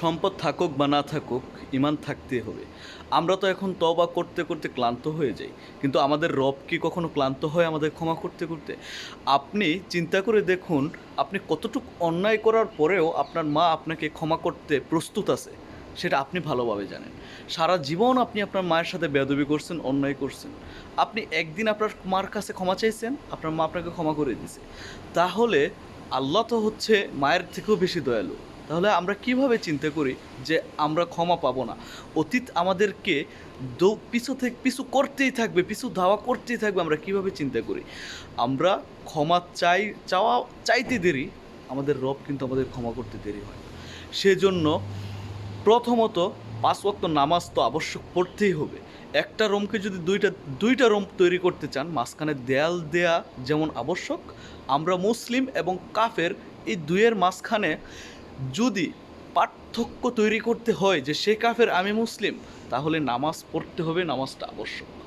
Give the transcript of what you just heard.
সম্পদ থাকুক বা না থাকুক, ইমান থাকতে হবে। আমরা তো এখন তবা করতে করতে ক্লান্ত হয়ে যাই, কিন্তু আমাদের রব কি কখনো ক্লান্ত হয় আমাদের ক্ষমা করতে করতে? আপনি চিন্তা করে দেখুন, আপনি কতটুকু অন্যায় করার পরেও আপনার মা আপনাকে ক্ষমা করতে প্রস্তুত আছে, সেটা আপনি ভালোভাবে জানেন। সারা জীবন আপনি আপনার মায়ের সাথে বেদবি করছেন, অন্যায় করছেন। আপনি একদিন আপনার মার কাছে ক্ষমা চাইছেন, আপনার মা আপনাকে ক্ষমা করে দিয়েছে। তাহলে আল্লাহ তো হচ্ছে মায়ের থেকেও বেশি দয়ালু। তাহলে আমরা কীভাবে চিন্তা করি যে আমরা ক্ষমা পাবো না? অতীত আমাদেরকে দৌ, পিছু থেকে পিছু করতেই থাকবে, পিছু ধাওয়া করতেই থাকবে, আমরা কীভাবে চিন্তা করি? আমরা ক্ষমা চাই, চাওয়া, চাইতে দেরি, আমাদের রব কিন্তু আমাদের ক্ষমা করতে দেরি হয়। সেজন্য প্রথমত পাঁচ ওয়াক্ত নামাজ তো আবশ্যক পড়তেই হবে। একটা রোমকে যদি দুইটা দুইটা রোম তৈরি করতে চান, মাঝখানে দেয়াল দেয়া যেমন আবশ্যক, আমরা মুসলিম এবং কাফের এই দুইয়ের মাঝখানে যদি পার্থক্য তৈরি করতে হয় যে সে কাফের, আমি মুসলিম, তাহলে নামাজ পড়তে হবে, নামাজটা আবশ্যক।